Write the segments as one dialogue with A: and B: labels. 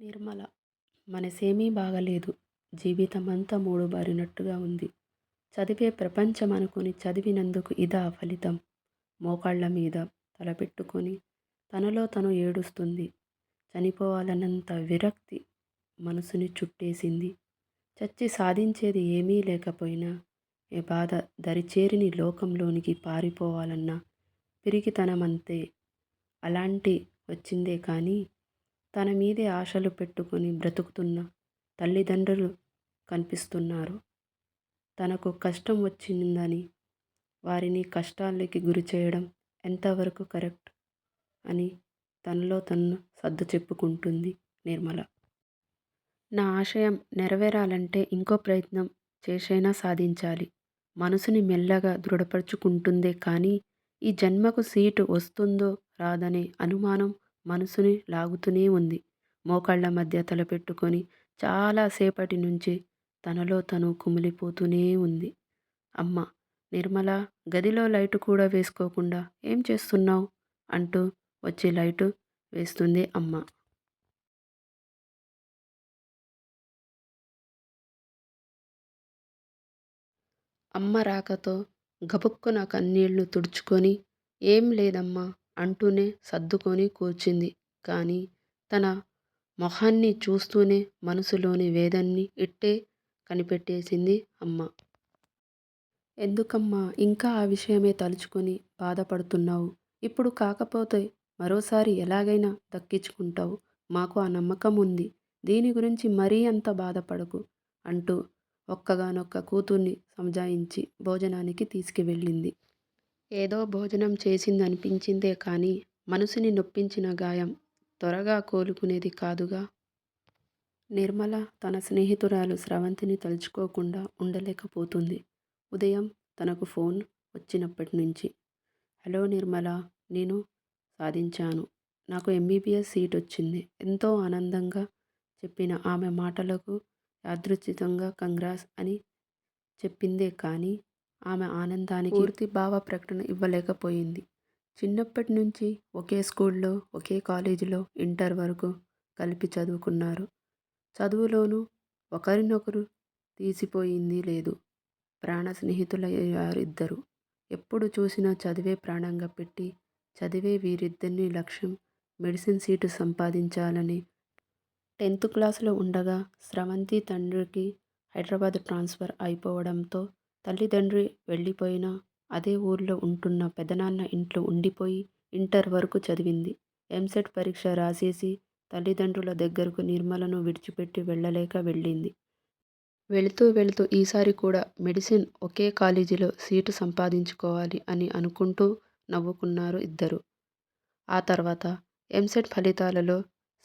A: నిర్మల మనసేమీ బాగాలేదు. జీవితమంతా మూడుబారినట్టుగా ఉంది. చదివే ప్రపంచం అనుకుని చదివినందుకు ఇదా ఫలితం? మోకాళ్ళ మీద తలపెట్టుకొని తనలో తను ఏడుస్తుంది. చనిపోవాలన్నంత విరక్తి మనసుని చుట్టేసింది. చచ్చి సాధించేది ఏమీ లేకపోయినా ఏ బాధ దరిచేరిని లోకంలోనికి పారిపోవాలన్న పిరికితనమంతే. అలాంటి వచ్చిందే కానీ తన మీదే ఆశలు పెట్టుకుని బ్రతుకుతున్న తల్లిదండ్రులు కనిపిస్తున్నారు. తనకు కష్టం వచ్చిందని వారిని కష్టాలకి గురి చేయడం ఎంతవరకు కరెక్ట్ అని తనలో తను సర్దుచెప్పుకుంటుంది నిర్మల. నా ఆశయం నెరవేరాలంటే ఇంకో ప్రయత్నం చేసైనా సాధించాలి. మనసుని మెల్లగా దృఢపరుచుకుంటుందే కానీ ఈ జన్మకు సీటు వస్తుందో రాదనే అనుమానం మనసుని లాగుతూనే ఉంది. మోకాళ్ళ మధ్య తలపెట్టుకొని చాలా సేపటి నుంచి తనలో తను కుమిలిపోతూనే ఉంది. అమ్మ నిర్మల గదిలో లైటు కూడా వేసుకోకుండా ఏం చేస్తున్నావు అంటూ వచ్చి లైటు వేస్తుంది అమ్మ. అమ్మ రాకతో గబుక్కున కన్నీళ్ళు తుడుచుకొని ఏం లేదమ్మా అంటూనే సర్దుకొని కూర్చుంది. కానీ తన మొహాన్ని చూస్తూనే మనసులోని వేదన్ని ఇట్టే కనిపెట్టేసింది అమ్మ. ఎందుకమ్మా ఇంకా ఆ విషయమే తలుచుకుని బాధపడుతున్నావు ఇప్పుడు కాకపోతే మరోసారి ఎలాగైనా దక్కించుకుంటావు మాకు ఆ నమ్మకం ఉంది. దీని గురించి మరీ అంత బాధపడకు అంటూ ఒక్కగానొక్క కూతుర్ని సంజాయించి భోజనానికి తీసుకువెళ్ళింది. ఏదో భోజనం చేసిందనిపించిందే కానీ మనసుని నొప్పించిన గాయం త్వరగా కోలుకునేది కాదుగా! నిర్మల తన స్నేహితురాలు స్రవంతిని తలుచుకోకుండా ఉండలేకపోతుంది. ఉదయం తనకు ఫోన్ వచ్చినప్పటి నుంచి హలో నిర్మల నేను సాధించాను. నాకు ఎంబీబీఎస్ సీట్ వచ్చింది ఎంతో ఆనందంగా చెప్పిన ఆమె మాటలకు యాదృచ్ఛికంగా కంగ్రాస్ అని చెప్పిందే కానీ ఆమె ఆనందానికి పూర్తి భావ ప్రకటన ఇవ్వలేకపోయింది. చిన్నప్పటి నుంచి ఒకే స్కూల్లో, ఒకే కాలేజీలో ఇంటర్ వరకు కలిపి చదువుకున్నారు. చదువులోనూ ఒకరినొకరు తీసిపోయింది లేదు. ప్రాణ స్నేహితులయ్యారిద్దరు ఎప్పుడు చూసినా చదివే ప్రాణంగా పెట్టి చదివే వీరిద్దరిని లక్ష్యం మెడిసిన్ సీటు సంపాదించాలని టెన్త్ క్లాసులో ఉండగా స్రవంతి తండ్రికి హైదరాబాద్ ట్రాన్స్ఫర్ అయిపోవడంతో తల్లిదండ్రి వెళ్ళిపోయినా అదే ఊర్లో ఉంటున్న పెదనాన్న ఇంట్లో ఉండిపోయి ఇంటర్ వరకు చదివింది. ఎంసెట్ పరీక్ష రాసేసి తల్లిదండ్రుల దగ్గరకు నిర్మలను విడిచిపెట్టి వెళ్ళలేక వెళ్ళింది. వెళుతూ వెళుతూ ఈసారి కూడా మెడిసిన్ ఒకే కాలేజీలో సీటు సంపాదించుకోవాలి అని అనుకుంటూ నవ్వుకున్నారు ఇద్దరు ఆ తర్వాత ఎంసెట్ ఫలితాలలో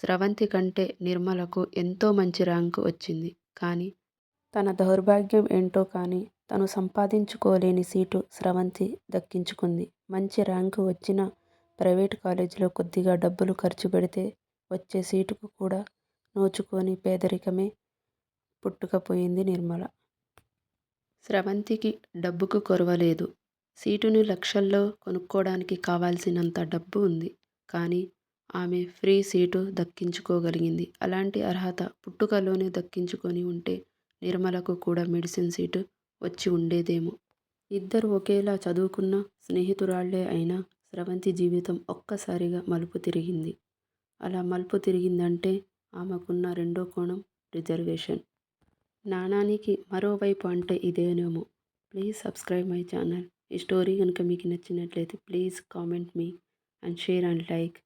A: స్రవంతి కంటే నిర్మలకు ఎంతో మంచి ర్యాంకు వచ్చింది. కానీ తన దౌర్భాగ్యం ఏంటో కానీ తను సంపాదించుకోలేని సీటు స్రవంతి దక్కించుకుంది. మంచి ర్యాంకు వచ్చినా ప్రైవేట్ కాలేజీలో కొద్దిగా డబ్బులు ఖర్చు పెడితే వచ్చే సీటుకు కూడా నోచుకోని పేదరికమే పుట్టుకపోయింది నిర్మల. స్రవంతికి డబ్బుకు కొరవ లేదు. లక్షల్లో కొనుక్కోవడానికి కావాల్సినంత డబ్బు ఉంది. కానీ ఆమె ఫ్రీ సీటు దక్కించుకోగలిగింది. అలాంటి అర్హత పుట్టుకలోనే దక్కించుకొని ఉంటే నిర్మలకు కూడా మెడిసిన్ సీటు వచ్చి ఉండేదేమో. ఇద్దరు ఒకేలా చదువుకున్న స్నేహితురాళ్ళే అయినా స్రవంతి జీవితం ఒక్కసారిగా మలుపు తిరిగింది. అలా మలుపు తిరిగిందంటే ఆమెకున్న రెండో కోణం రిజర్వేషన్ నాణానికి మరోవైపు అంటే ఇదేనేమో! ప్లీజ్ సబ్స్క్రైబ్ మై ఛానల్ ఈ స్టోరీ కనుక మీకు నచ్చినట్లయితే please comment me and share and like